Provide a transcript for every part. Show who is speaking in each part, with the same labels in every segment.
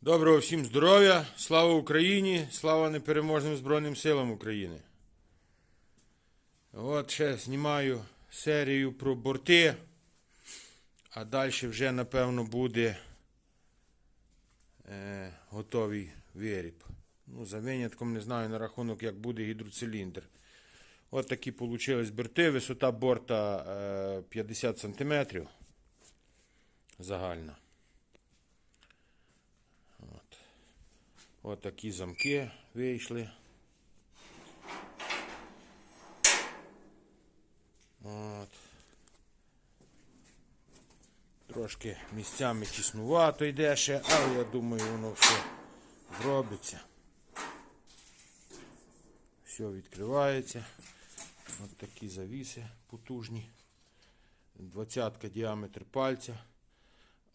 Speaker 1: Доброго всім здоров'я, слава Україні, слава непереможним Збройним силам України. От ще знімаю серію про борти, а далі вже, напевно, буде е, готовий виріб. Ну, за винятком не знаю на рахунок, як буде гідроциліндр. От такі получились борти, висота борта е, 50 см загальна. От такі замки вийшли. От. Трошки місцями тіснувато йде ще, але я думаю, воно все зробиться. Все відкривається. От такі завіси потужні. Двадцятка діаметр пальця.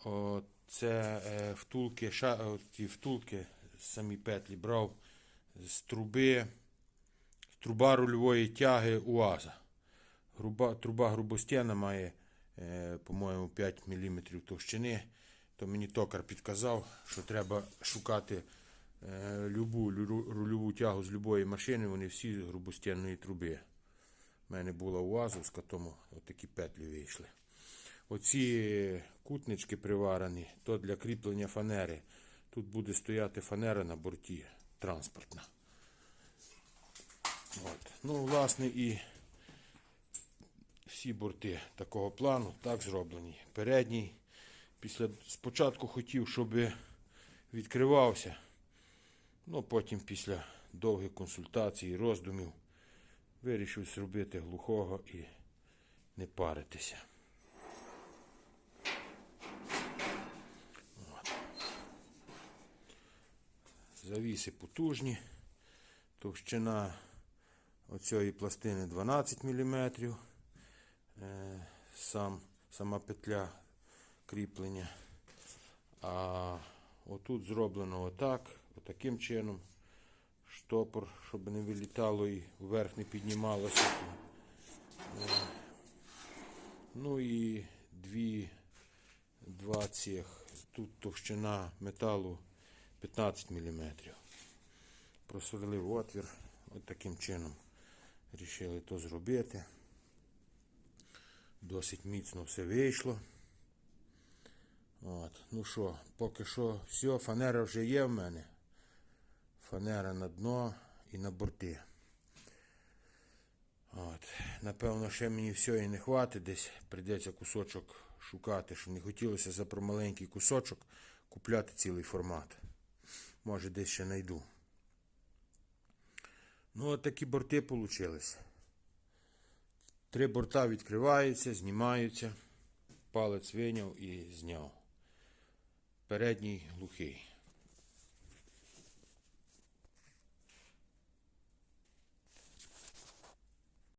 Speaker 1: От це е, втулки, ша, от ті втулки, самі петлі брав з труби, труба рульової тяги УАЗа. Груба, труба грубостяна має, е, по-моєму, 5 мм товщини. То мені токар підказав, що треба шукати е, любу рульову тягу з любої машини, вони всі з грубостянної труби. У мене була УАЗовська, тому такі петлі вийшли. Оці кутнички приварені, то для кріплення фанери. Тут буде стояти фанера на борті транспортна. От. Ну, власне, і всі борти такого плану так зроблені. Передній. Після спочатку хотів, щоб відкривався. Ну, потім після довгих консультацій і роздумів вирішив зробити глухого і не паритися. Завіси потужні. Товщина оцієї пластини 12 мм. Сам, сама петля кріплення. А отут зроблено отак, отаким чином. Штопор, щоб не вилітало і вверх не піднімалося. Е, Ну і дві, два цих. Тут товщина металу 15 мм. Просверлив отвір. От таким чином рішили то зробити. Досить міцно все вийшло. От. Ну що, поки що все, фанера вже є в мене. Фанера на дно і на борти. От. Напевно, ще мені все і не хватить. Десь прийдеться кусочок шукати, що не хотілося за промаленький кусочок купляти цілий формат. Може, десь ще знайду. Ну, от такі борти вийшли. Три борта відкриваються, знімаються. Палець виняв і зняв. Передній глухий.